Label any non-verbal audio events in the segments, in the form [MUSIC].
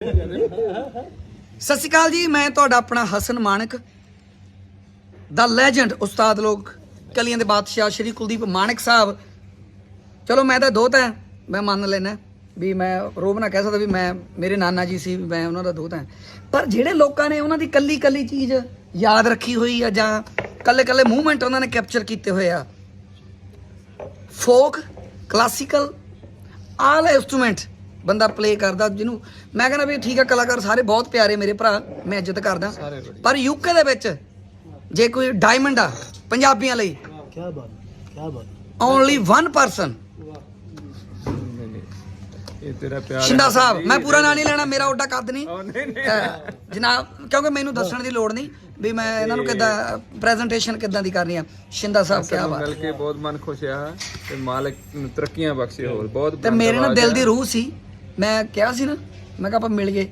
ਸਤਿ ਸ਼੍ਰੀ ਅਕਾਲ ਜੀ, ਮੈਂ ਤੁਹਾਡਾ ਆਪਣਾ ਹਸਨ ਮਾਨਕ ਦਾ ਲੈਜੈਂਡ ਉਸਤਾਦ ਲੋਕ ਕਲੀਆਂ ਦੇ ਬਾਦਸ਼ਾਹ ਸ਼੍ਰੀ ਕੁਲਦੀਪ ਮਾਨਕ ਸਾਹਿਬ। ਚਲੋ ਮੈਂ ਤਾਂ ਦੋਤਾ ਹੈ, ਮੈਂ ਮੰਨ ਲੈਣਾ ਵੀ ਮੈਂ ਰੋਬ ਨਾ ਕਹਿ ਸਕਦਾ ਵੀ ਮੈਂ, ਮੇਰੇ ਨਾਨਾ ਜੀ ਸੀ ਵੀ ਮੈਂ ਉਹਨਾਂ ਦਾ ਦੋਤਾ ਹੈ। ਪਰ ਜਿਹੜੇ ਲੋਕਾਂ ਨੇ ਉਹਨਾਂ ਦੀ ਕੱਲੀ ਕੱਲੀ ਚੀਜ਼ ਯਾਦ ਰੱਖੀ ਹੋਈ ਆ ਜਾਂ ਕੱਲੇ ਕੱਲੇ ਮੂਵਮੈਂਟ ਉਹਨਾਂ ਨੇ ਕੈਪਚਰ ਕੀਤੇ ਹੋਏ ਆ, ਫੋਕ, ਕਲਾਸੀਕਲ ਆਲ ਇਨਸਟਰੂਮੈਂਟ ਬੰਦਾ ਪਲੇ ਕਰਦਾ ਜਿਹਨੂੰ ਮੈਂ ਕਹਿੰਦਾ ਵੀ ਠੀਕ ਆ ਕਲਾਕਾਰ ਸਾਰੇ ਬਹੁਤ ਪਿਆਰੇ ਮੇਰੇ ਭਰਾ ਮੈਂ ਇੱਜ਼ਤ ਕਰਦਾ। ਪਰ ਯੂਕੇ ਦੇ ਵਿੱਚ ਜੇ ਕੋਈ ਡਾਇਮੰਡ ਆ ਪੰਜਾਬੀਆਂ ਲਈ ਕੀ ਸ਼ਿੰਦਾ ਸਾਹਿਬ ਮੈਂ ਪੂਰਾ ਨਾਂ ਨਹੀਂ ਲੈਣਾ ਮੇਰਾ ਓਡਾ ਕੱਦ ਨਹੀਂ। ਜਨਾਬ ਕਿਉਂਕਿ ਮੈਨੂੰ ਦੱਸਣ ਦੀ ਲੋੜ ਨਹੀਂ ਵੀ ਮੈਂ ਇਹਨਾਂ ਨੂੰ ਕਿੱਦਾਂ ਪ੍ਰੈਜੈਂਟੇਸ਼ਨ ਕਿੱਦਾਂ ਦੀ ਕਰਨੀ ਆ। ਸ਼ਿੰਦਾ ਸਾਹਿਬ ਕੀ ਬਾਤ। ਮਿਲ ਕੇ ਬਹੁਤ ਮਨ ਖੁਸ਼ ਆ ਤੇ ਮਾਲਕ ਨੂੰ ਤਰੱਕੀਆਂ ਬਖਸ਼ੇ ਹੋਰ ਬਹੁਤ ਤੇ ਮੇਰੇ ਨਾਲ ਦਿਲ ਦੀ ਰੂਹ ਸੀ। ਮੈਂ ਕਿਹਾ ਸੀ ਨਾ ਮੈਂ ਕਿਹਾ ਆਪਾਂ ਮਿਲ ਗਏ।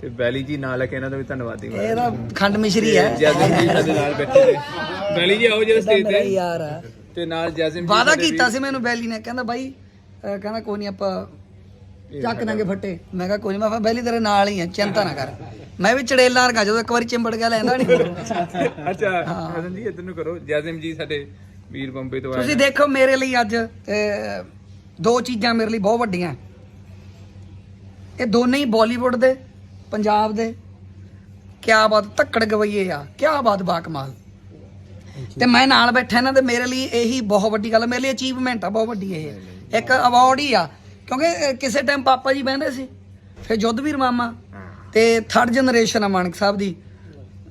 ਤੇ ਬੈਲੀ ਜੀ ਨਾਲ ਲੈ ਕੇ ਇਹਨਾਂ ਦਾ ਵੀ ਧੰਨਵਾਦੀ ਮੈਂ ਇਹ ਤਾਂ ਖੰਡ ਮਿਸ਼ਰੀ ਹੈ। ਜੈਸਮ ਜੀ ਸਾਡੇ ਨਾਲ ਬੈਠੇ ਨੇ ਬੈਲੀ ਜੀ ਆਓ ਜਿਹੜੇ ਸਟੇਜ ਮੇਰਾ ਤੇ। ਯਾਰ ਆ। ਤੇ ਨਾਲ ਜੈਸਮ ਜੀ ਵਾਦਾ ਸਾਡੇ ਕੀਤਾ ਸੀ ਮੈਨੂੰ ਬੈਲੀ ਨੇ। ਕਹਿੰਦਾ ਬਾਈ ਅਹ ਕਹਿੰਦਾ ਕੋਈ ਨਹੀਂ ਆਪਾਂ ਚੱਕ ਦਾਂਗੇ ਫੱਟੇ। ਮੈਂ ਕਿਹਾ ਕੋਈ ਨਹੀਂ ਮੈਂ ਕਿਹਾ ਬੈਲੀ ਤੇਰੇ ਨਾਲ ਹੀ ਆ ਚਿੰਤਾ ਨਾ ਕਰ। ਮੈਂ ਵੀ ਚੜੇਲਾ ਰਗਾ ਜਦੋਂ ਇੱਕ ਵਾਰੀ ਚਿੰਬੜ ਗਿਆ ਲੈਂਦਾ ਨਹੀਂ [LAUGHS] ਅੱਛਾ ਹਸਨ ਜੀ ਇਧਰ ਨੂੰ ਕਰੋ। ਜੈਸਮ ਜੀ ਸਾਡੇ ਵੀਰ ਬੰਬੇ ਤੋਂ ਆਏ ਤੁਸੀਂ ਦੇਖੋ ਮੇਰੇ ਲਈ ਅੱਜ ਅਹ, ਦੋ ਚੀਜ਼ਾਂ ਮੇਰੇ ਲਈ ਬਹੁਤ ਵੱਡੀਆਂ। ਇਹ ਦੋਨੇ ਹੀ ਬਾਲੀਵੁੱਡ ਦੇ ਪੰਜਾਬ ਦੇ। ਕਿਆ ਬਾਤ ਧੱਕੜ ਗਵਈਏ ਆ। ਕਿਆ ਬਾਤ ਬਾ ਕਮਾਲ ਤੇ ਮੈਂ ਨਾਲ ਬੈਠਾ ਇਹਨਾਂ ਦੇ ਮੇਰੇ ਲਈ ਇਹੀ ਬਹੁਤ ਵੱਡੀ ਗੱਲ ਮੇਰੇ ਲਈ ਅਚੀਵਮੈਂਟ ਆ ਬਹੁਤ ਵੱਡੀ ਇਹ। ਇੱਕ ਅਵਾਰਡ ਹੀ ਆ। ਕਿਉਂਕਿ ਕਿਸੇ ਟਾਈਮ ਪਾਪਾ ਜੀ ਬਹਿੰਦੇ ਸੀ ਫਿਰ ਜੁੱਧਵੀਰ ਮਾਮਾ ਤੇ ਥਰਡ ਜਨਰੇਸ਼ਨ ਆ ਮਾਨਕ ਸਾਹਿਬ ਦੀ।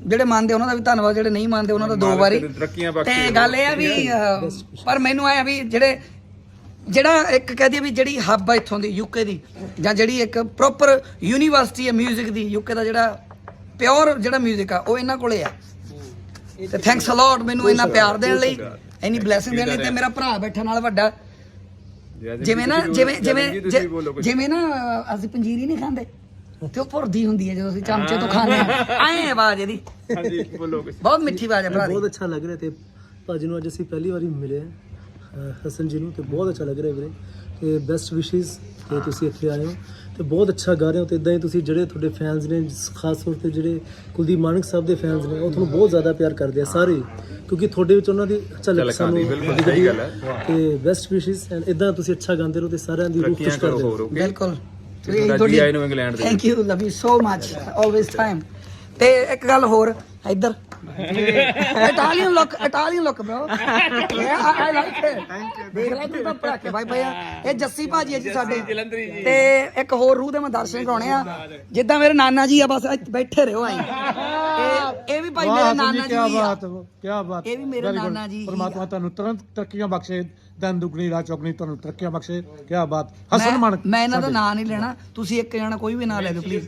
ਜਿਹੜੇ ਮੰਨਦੇ ਉਹਨਾਂ ਦਾ ਵੀ ਧੰਨਵਾਦ ਜਿਹੜੇ ਨਹੀਂ ਮੰਨਦੇ ਉਹਨਾਂ ਦਾ ਦੋ ਵਾਰੀ। ਤੇ ਗੱਲ ਇਹ ਆ ਵੀ ਪਰ ਮੈਨੂੰ ਆਇਆ ਵੀ ਜਿਹੜੇ ਜਿਹੜਾ ਇੱਕ ਕਹਦੀ ਵੀ ਜਿਹੜੀ ਹੱਬ ਆ ਇੱਥੋਂ ਦੀ ਯੂਕੇ ਦੀ ਜਾਂ ਜਿਹੜੀ ਇੱਕ ਪ੍ਰੋਪਰ ਯੂਨੀਵਰਸਿਟੀ ਹੈ 뮤직 ਦੀ ਯੂਕੇ ਦਾ ਜਿਹੜਾ ਪਿਓਰ ਜਿਹੜਾ 뮤직 ਆ ਉਹ ਇਹਨਾਂ ਕੋਲੇ ਆ ਤੇ ਥੈਂਕਸ ਅ ਲੋਟ ਮੈਨੂੰ ਇੰਨਾ ਪਿਆਰ ਦੇਣ ਲਈ ਇੰਨੀ ਬਲੇਸਿੰਗ ਦੇਣ ਲਈ ਤੇ ਮੇਰਾ ਭਰਾ ਬੈਠਾ ਨਾਲ ਵੱਡਾ ਜੈਸਮ ਜਿਵੇਂ ਜੀ ਨਾ ਤੁਸੀਂ ਜਿਵੇਂ ਬੋਲੋ, ਜਿਵੇਂ ਜੈਸਮ ਜੀ ਤੁਸੀਂ ਬੋਲੋ ਕੁਛ। ਜਿਵੇਂ ਨਾ ਅਹ, ਅਸੀਂ ਪੰਜੀਰੀ ਨਹੀਂ ਖਾਂਦੇ ਤੇ ਉਹ ਭੁਰਦੀ ਹੁੰਦੀ ਹੈ ਜਦੋਂ ਅਸੀਂ ਚਮਚੇ ਤੋਂ ਖਾਂਦੇ ਆ ਐਂ ਆਵਾਜ਼ ਇਹਦੀ ਹਾਂਜੀ ਬੋਲੋ ਕੁਛ ਬਹੁਤ ਮਿੱਠੀ ਆਵਾਜ਼ ਹੈ ਭਰਾ ਦੀ ਬਹੁਤ ਅੱਛਾ ਲੱਗ ਰਿਹਾ ਤੇ ਭਾਜੀ ਨੂੰ ਅੱਜ ਅਸੀਂ ਪਹਿਲੀ ਵਾਰੀ ਮਿਲੇ ਹਾਂ, ਅਹ ਹਸਨ ਜੀ ਨੂੰ ਤੇ ਬਹੁਤ ਅੱਛਾ ਲੱਗ ਰਿਹਾ ਵੀਰੇ ਤੇ ਬੈਸਟ ਵਿਸ਼ੇਸ ਤੇ ਤੁਸੀਂ ਇੱਥੇ ਆਏ ਹੋ ਤੇ ਬਹੁਤ ਅੱਛਾ ਗਾ ਰਹੇ ਹੋ ਤੇ ਇਦਾਂ ਹੀ ਤੁਸੀਂ ਜਿਹੜੇ ਤੁਹਾਡੇ ਫੈਨਸ ਨੇ ਖਾਸ ਤੌਰ ਤੇ ਜਿਹੜੇ ਕੁਲਦੀਪ ਮਾਨਕ ਸਾਹਿਬ ਦੇ ਫੈਨਸ ਨੇ ਉਹ ਤੁਹਾਨੂੰ ਬਹੁਤ ਜ਼ਿਆਦਾ ਪਿਆਰ ਕਰਦੇ ਆ ਸਾਰੇ ਕਿਉਂਕਿ ਤੁਹਾਡੇ ਵਿੱਚ ਉਹਨਾਂ ਦੀ ਝਲਕ ਸਾਨੂੰ ਦਿਖਦੀ ਸਹੀ ਹੈ। ਗੱਲ ਹੈ। ਤੇ ਬੈਸਟ ਵਿਸ਼ੇਸ ਐਂਡ ਇਦਾਂ ਤੁਸੀਂ ਅੱਛਾ ਗਾਉਂਦੇ ਰਹੋ ਤੇ ਸਾਰਿਆਂ ਦੀ ਰੂਹ ਖੁਸ਼ ਕਰੋ ਕਰਦੇ ਰਹੋ ਬਿਲਕੁਲ। ਤੁਹਾਡਾ ਜੀ ਆਏ ਨੂੰ ਇੰਗਲੈਂਡ ਦੇ thank you love you so much always time ਤੇ ਇੱਕ ਗੱਲ ਹੋਰ ਇੱਧਰ Italian look Italian look bro I like it ਦੇਖ ਲੈ ਤੂੰ ਤਾਂ ਭੜਾਕੇ ਬਾਈ ਭਈਆ। ਇਹ ਜੱਸੀ ਭਾਜੀ ਹੈ ਜੀ ਸਾਡੇ। ਤੇ ਇੱਕ ਹੋਰ ਰੂਹ ਦੇ ਮੈਂ ਦਰਸ਼ਨ ਕਰਾਉਣੇ ਆ। ਜਿੱਦਾਂ ਮੇਰੇ ਨਾਨਾ ਜੀ ਆ ਬਸ ਇੱਥੇ ਬੈਠੇ ਰਹੋ ਆਈ ਇਹ ਇਹ ਵੀ ਭਾਈ ਮੇਰੇ ਨਾਨਾ ਜੀ ਵੀ ਆ। ਕਿਆ ਬਾਤ। ਇਹ ਵੀ ਮੇਰੇ Very good. ਨਾਨਾ ਜੀ ਹੀ ਪਰਮਾਤਮਾ ਤੁਹਾਨੂੰ ਤੁਰੰਤ ਤਰੱਕੀਆਂ ਬਖਸ਼ੇ। ਦਨ ਦੁਗਣੀ ਰਾਤ ਚੌਗਣੀ ਤੁਹਾਨੂੰ ਤਰੱਕੀਆਂ ਬਖਸ਼ੇ ਕਿਆ ਬਾਤ। ਹਸਨ ਮਾਨ ਮੈਂ- ਇਹਨਾਂ ਦਾ ਨਾਂ ਨਹੀਂ ਲੈਣਾ ਤੁਸੀਂ ਇੱਕ ਜਣਾ ਕੋਈ ਵੀ ਨਾਂ ਲੈ ਦਿਓ ਪਲੀਜ਼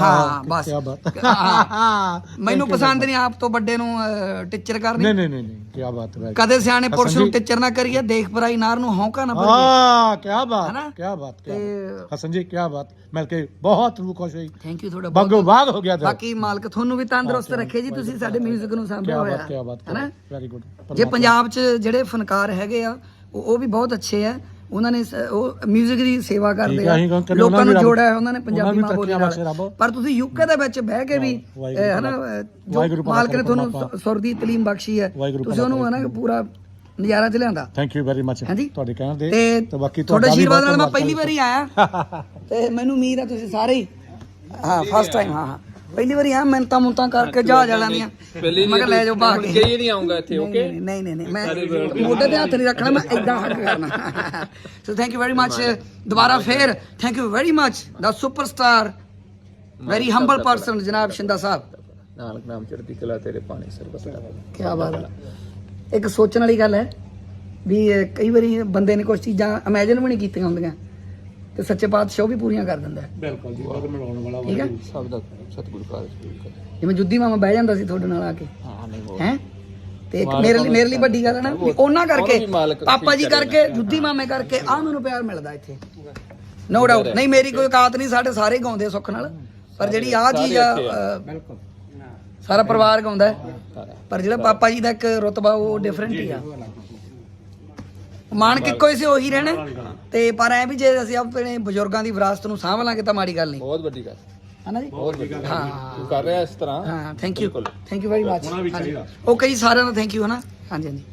ਹਾਂ ਬਸ। ਕਿਆ ਬਾਤ। ਹਾਂ। [LAUGHS] ਮੈਨੂੰ ਪਸੰਦ ਨਹੀਂ ਆਪ ਤੋਂ ਵੱਡੇ ਨੂੰ ਟੀਚਰ ਕਰਨੀ। ਨਹੀਂ ਨਹੀਂ ਨਹੀਂ ਕਿਆ ਬਾਤ ਹੈ ਕਦੇ ਸਿਆਣੇ ਪੁਰਸ਼ ਨੂੰ। ਟੀਚਰ ਨਾ ਕਰੀਏ ਦੇਖ ਪਰਾਈ ਨਾਰ ਨੂੰ ਹੌਂਕਾ ਨਾ ਭਰੀਏ। ਹਾਂ ਕਿਆ ਬਾਤ ਹਨਾ? ਕਿਆ ਬਾਤ ਬਾਤ। ਹਸਨ ਜੀ ਕਿਆ ਬਾਤ। ਮਿਲ ਕੇ ਬਹੁਤ ਰੂਹ ਖੁਸ਼ ਹੋਈ। ਥੈਂਕ ਯੂ ਤੁਹਾਡਾ ਬਾਗੋ ਬਾਗ ਹੋ ਗਿਆ ਬਾਕੀ ਮਾਲਕ ਤੁਹਾਨੂੰ ਵੀ ਤੰਦਰੁਸਤ ਰੱਖੇ ਜੀ ਤੁਸੀਂ ਸਾਡੇ 뮤직 ਨੂੰ ਸਾਂਭਿਆ ਹੋਇਆ ਬਾਤ ਕਿਆ ਬਾਤ ਹਨਾ? ਵੈਰੀ ਗੁੱਡ ਜੇ ਪੰਜਾਬ 'ਚ ਜਿਹੜੇ ਫਨਕਾਰ ਹੈਗੇ ਆ ਉਹ ਉਹ ਵੀ ਬਹੁਤ ਅੱਛੇ ਆ। ਉਹਨਾਂ ਨੇ ਸ- ਉਹ 뮤직 ਦੀ ਸੇਵਾ ਕਰਦੇ ਠੀਕ ਆ ਲੋਕਾਂ ਨੂੰ ਵੀ ਰੱਬ- ਜੋੜਿਆ ਹੈ ਉਹਨਾਂ ਨੇ ਪੰਜਾਬੀ ਮਾਂ ਬੋਲੀ ਤਰੱਕੀਆਂ ਨਾਲ। ਰੱਬ। ਪਰ ਤੁਸੀਂ ਯੂਕੇ ਦੇ ਵਿੱਚ ਬਹਿ ਕੇ ਵੀ ਵਾਹਿਗੁਰੂ ਹਨਾ ਭਲਾ- ਜੋ ਵਾਹਿਗੁਰੂ ਮਾਲਕ ਨੇ ਤੁਹਾਨੂੰ। ਸ- ਸੁਰ ਦੀ ਤਲੀਮ ਬਖਸ਼ੀ ਹੈ ਵਾਹਿਗੁਰੂ ਤੁਸੀਂ ਉਹਨੂੰ ਹਨਾ ਪੂਰਾ ਨਜ਼ਾਰਾ ਚ ਲਿਆਂਦਾ। ਥੈਂਕ ਯੂ ਵੈਰੀ ਮਚ ਹਾਂਜੀ। ਤੁਹਾਡੇ ਕਹਿਣ ਦੇ। ਤੇ ਤੇ ਬਾਕੀ ਤੁਹਾਡੇ ਵੀ ਆਸ਼ੀਰਵਾਦ ਨਾਲ ਮੈਂ ਪਹਿਲੀ ਵਾਰੀ ਆਇਆ। ਤੇ ਮੈਨੂੰ ਉਮੀਦ ਆ ਤੁਸੀਂ ਸਾਰੇ ਹੀ ਹਾਂ ਫਸਟ ਟਾਈਮ ਹਾਂ ਹਾਂ। ਪਹਿਲੀ ਵਾਰੀ ਆ ਮਿੰਤਾ ਮੁੰਤਾ ਕਰਕੇ ਜਹਾਜ਼ ਵਾਲਿਆਂ ਦੀਆਂ। ਪਹਿਲੀ ਮੈਂ ਕਿਹਾ ਲੈ ਜਾਓ ਬਾਹਰ ਕੇ। ਕਈ ਨਹੀਂ ਆਉਂਗਾ ਇੱਥੇ ਓਕੇ? ਨਹੀਂ ਨਹੀਂ ਨਹੀਂ ਮੈਂ ਮੋਢੇ ਤੇ ਹੱਥ ਨਹੀਂ ਰੱਖਣਾ ਮੈਂ ਇਦਾਂ ਹੱਥ ਕਰਨਾ। So thank you very much ਦੁਬਾਰਾ ਫੇਰ ਥੈਂਕ ਯੂ ਵੈਰੀ ਮੱਚ ਦਾ ਸੁਪਰਸਟਾਰ ਵੈਰੀ ਹੰਬਲ ਪਰਸਨ ਜਨਾਬ ਸ਼ਿੰਦਾ ਸਾਹਿਬ। ਨਾਨਕ ਨਾਮ ਚੜ੍ਹਦੀ ਕਲਾ ਤੇਰੇ ਪਾਣੀ ਸਰਬਤ ਦਾ ਕੀ ਬਾਤ ਹੈ। ਇੱਕ ਸੋਚਣ ਵਾਲੀ ਗੱਲ ਹੈ ਵੀ ਕਈ ਵਾਰੀ ਬੰਦੇ ਨੇ ਕੁਝ ਚੀਜ਼ਾਂ ਇਮੇਜਿਨ ਵੀ ਨਹੀਂ ਕੀਤੀਆਂ ਹੁੰਦੀਆਂ। ਤੇ ਸੱਚੇ ਪਾਤਸ਼ਾਹ ਉਹ ਵੀ ਪੂਰੀਆਂ ਕਰ ਦਿੰਦਾ ਹੈ। ਬਿਲਕੁਲ ਜੀ ਬਹੁਤ ਮਿਲਾਉਣ ਵਾਲਾ ਠੀਕ ਹੈ? ਸਭ ਦਾ ਸਤਿਗੁਰੂ ਕਾਰਜ ਜਿਵੇਂ ਜੁੱਦੀ ਮਾਮਾ ਬਹਿ ਜਾਂਦਾ ਸੀ ਤੁਹਾਡੇ ਨਾਲ ਆ ਕੇ। ਹਾਂ ਨਹੀਂ ਹੈ? ਤੇ ਇੱਕ ਮੇਰੇ ਲਈ ਮੇਰੇ ਲਈ ਵੱਡੀ ਗੱਲ ਹੈ ਨਾ ਵੀ ਉਹਨਾਂ ਕਰਕੇ ਪਾਪਾ ਜੀ ਕਰਕੇ ਜੁੱਦੀ ਮਾਮੇ ਕਰਕੇ ਆ ਮੈਨੂੰ ਪਿਆਰ ਮਿਲਦਾ ਇੱਥੇ। ਨੋ ਡਾਊਟ ਨਹੀਂ ਮੇਰੀ ਕੋਈ ਔਕਾਤ ਨਹੀਂ ਸਾਡੇ ਸਾਰੇ ਗਾਉਂਦੇ ਆ ਸੁੱਖ ਨਾਲ। ਪਰ ਜਿਹੜੀ ਆ ਚੀਜ਼ ਆ ਅਹ, ਸਾਰਾ ਪਰਿਵਾਰ ਗਾਉਂਦਾ ਹੈ। ਪਰ ਜਿਹੜਾ ਪਾਪਾ ਜੀ ਦਾ ਇੱਕ ਰੁਤਬਾ ਉਹ ਡਿਫਰੈਂਟ ਹੀ ਆ। ਮਾਨ ਕਿੱਕੋ ਹੀ ਸੀ ਉਹੀ ਰਹਿਣਾ। ਤੇ ਪਰ ਐ ਵੀ ਜੇ ਅਸੀਂ ਆਪਣੇ ਬਜ਼ੁਰਗਾਂ ਦੀ ਵਿਰਾਸਤ ਨੂੰ ਸਾਂਭ ਲਾਂਗੇ ਤਾਂ ਮਾੜੀ ਗੱਲ ਨਹੀਂ। ਬਹੁਤ ਵੱਡੀ ਗੱਲ। ਹਨਾ ਜੀ? ਬਹੁਤ ਵਧੀਆ ਹਾਂ। ਤੂੰ ਕਰ ਰਿਹਾ ਇਸ ਤਰ੍ਹਾਂ? ਹਾਂ thank you. Thank you very much. Okay ji ਸਾਰਿਆਂ ਦਾ ਥੈਂਕ ਯੂ ਹਨਾ? ਹਾਂਜੀ ਹਾਂਜੀ।